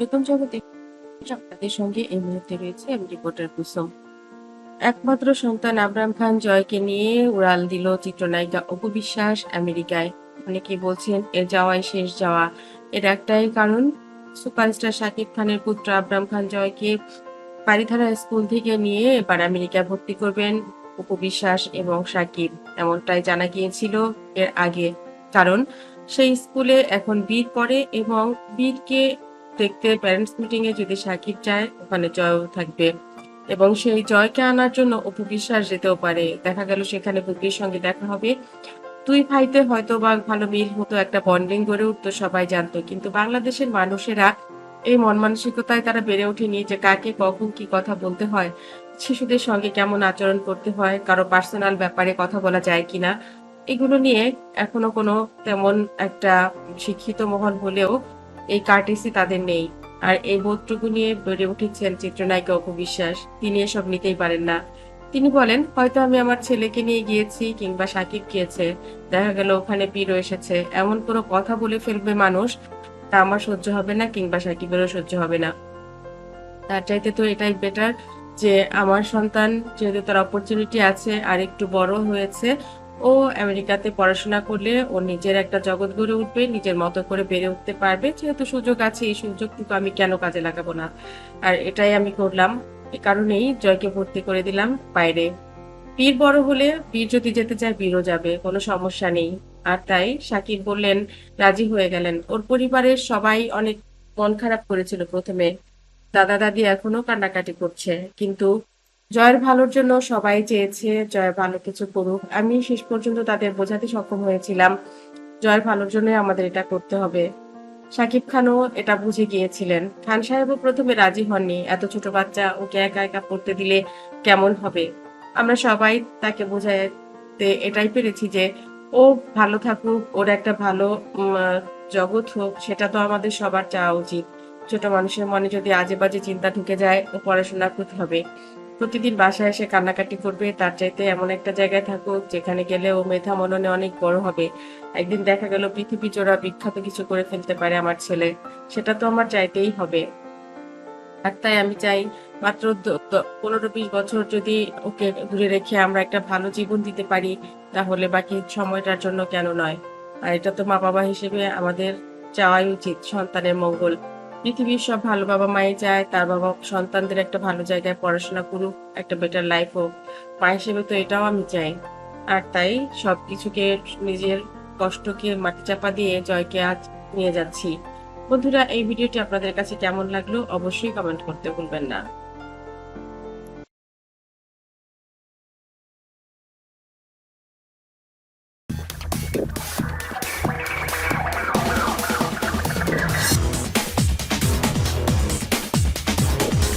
নতুন জগতে আপনাদের সঙ্গে এই মুহূর্তে রয়েছে আমি রিপোর্টার কুসুম। একমাত্র সন্তান আবরাম খান জয়কে নিয়ে উড়াল দিল চিত্রনায়িকা অপু বিশ্বাস আমেরিকায়। অনেকে বলছেন, এর যাওয়াই শেষ যাওয়া। এর একটাই কারণ, সুপারস্টার শাকিব খানের পুত্র আবরাম খান জয়কে বাড়িধারা স্কুল থেকে নিয়ে এবার আমেরিকায় ভর্তি করবেন অপু বিশ্বাস এবং শাকিব। এমনটাই জানা গিয়েছিল এর আগে। কারণ, সেই স্কুলে এখন বীর পড়ে এবং বীরকে দেখতে প্যারেন্টস মিটিং এ যদি সাকিব যায়, ওখানে জয়ও থাকবে। এবং সেই জয়কে আনার জন্য অপু বিশ্বাস যেতেও পারে। দেখা গেল সেখানে বুকির সঙ্গে দেখা হবে। দুই ভাইতে হয়তো বা ভালো মিল হতো, একটা বন্ডিং গড়ে উঠতো, সবাই জানতো। কিন্তু বাংলাদেশের মানুষেরা এই মন মানসিকতায় তারা বেড়ে ওঠেনি যে কাকে, কখন, কি কথা বলতে হয়, শিশুদের সঙ্গে কেমন আচরণ করতে হয়, কারও পার্সোনাল ব্যাপারে কথা বলা যায় কিনা, এগুলো নিয়ে এখনও কোনো তেমন একটা শিক্ষিত মহল হলেও এই কার্টিসি তাদের নেই। আর এই বোধটুকু নিয়ে বেড়ে উঠেছেন চিত্রনায়িকা অপু বিশ্বাস। তিনি এসব নিতেই পারেন না। তিনি বলেন, হয়তো আমি আমার ছেলেকে নিয়ে গিয়েছি কিংবা সাকিব গিয়েছে। দেখা গেল ওখানে বীরও এসেছে। এমন কোনো কথা বলে ফেলবে মানুষ, তা আমার সহ্য হবে না কিংবা সাকিবেরও সহ্য হবে না। তার চাইতে তো এটাই বেটার যে আমার সন্তান, যেহেতু তার অপরচুনিটি আছে, আর একটু বড় হয়েছে ও আমেরিকাতে পড়াশোনা করলে ও নিজের একটা জগৎ গড়ে উঠবে, নিজের মতো করে বেড়ে উঠতে পারবে। যেহেতু সুযোগ আছে, এই সুযোগটুকু আমি কেন কাজে লাগাবো না? আর এটাই আমি করলাম। এ কারণেই জয়কে ভর্তি করে দিলাম বাইরে। বীর বড় হলে বীর যদি যেতে চায় বীরও যাবে, কোনো সমস্যা নেই। আর তাই সাকিব বললেন, রাজি হয়ে গেলেন। ওর পরিবারের সবাই অনেক মন খারাপ করেছিল প্রথমে। দাদা দাদি এখনও কান্নাকাটি করছে। কিন্তু জয়ের ভালোর জন্য সবাই চেয়েছে জয় ভালো কিছু করুক। আমি শেষ পর্যন্ত তাদের বোঝাতে সক্ষম হয়েছিলাম। জয়ের ভালোর জন্য আমাদের এটা করতে হবে। সাকিব খানও এটা বুঝে গিয়েছিলেন। খান সাহেবও প্রথমে রাজি হননি। এত ছোট বাচ্চা, ওকে একা একা পড়তে দিলে কেমন হবে? আমরা সবাই তাকে বোঝাতে এটাই পেরেছি যে ও ভালো থাকুক, ওর একটা ভালো জগৎ হোক, সেটা তো আমাদের সবার চাওয়া উচিত। ছোট মানুষের মনে যদি আজে বাজে চিন্তা ঢুকে যায়, ও পড়াশোনা করতে হবে। প্রতিদিন বাসায় এসে কান্নাকাটি করবে, তার চাইতে এমন একটা জায়গায় থাকুক যেখানে গেলে ও মেধা মননে অনেক বড় হবে। একদিন দেখা গেল পৃথিবী জোড়া বিখ্যাত কিছু করে ফেলতে পারে আমার ছেলে। সেটা তো আমার চাইতেই হবে। আর তাই আমি চাই মাত্র পনেরো বিশ বছর যদি ওকে দূরে রেখে আমরা একটা ভালো জীবন দিতে পারি, তাহলে বাকি সময়টার জন্য কেন নয়? আর এটা তো মা বাবা হিসেবে আমাদের চাওয়াই উচিত, সন্তানের মঙ্গল। পৃথিবীর সব ভালো বাবা মাই চায়, তার বাবা সন্তানদের একটা ভালো জায়গায় পড়াশোনা করুক, একটা বেটার লাইফ হোক। মা হিসেবে তো এটাও আমি চাই। আর তাই সব কিছুকে নিজের কষ্টকে মাটি চাপা দিয়ে জয়কে আজ নিয়ে যাচ্ছি। বন্ধুরা, এই ভিডিওটি আপনাদের কাছে কেমন লাগল অবশ্যই কমেন্ট করতে ভুলবেন না। you.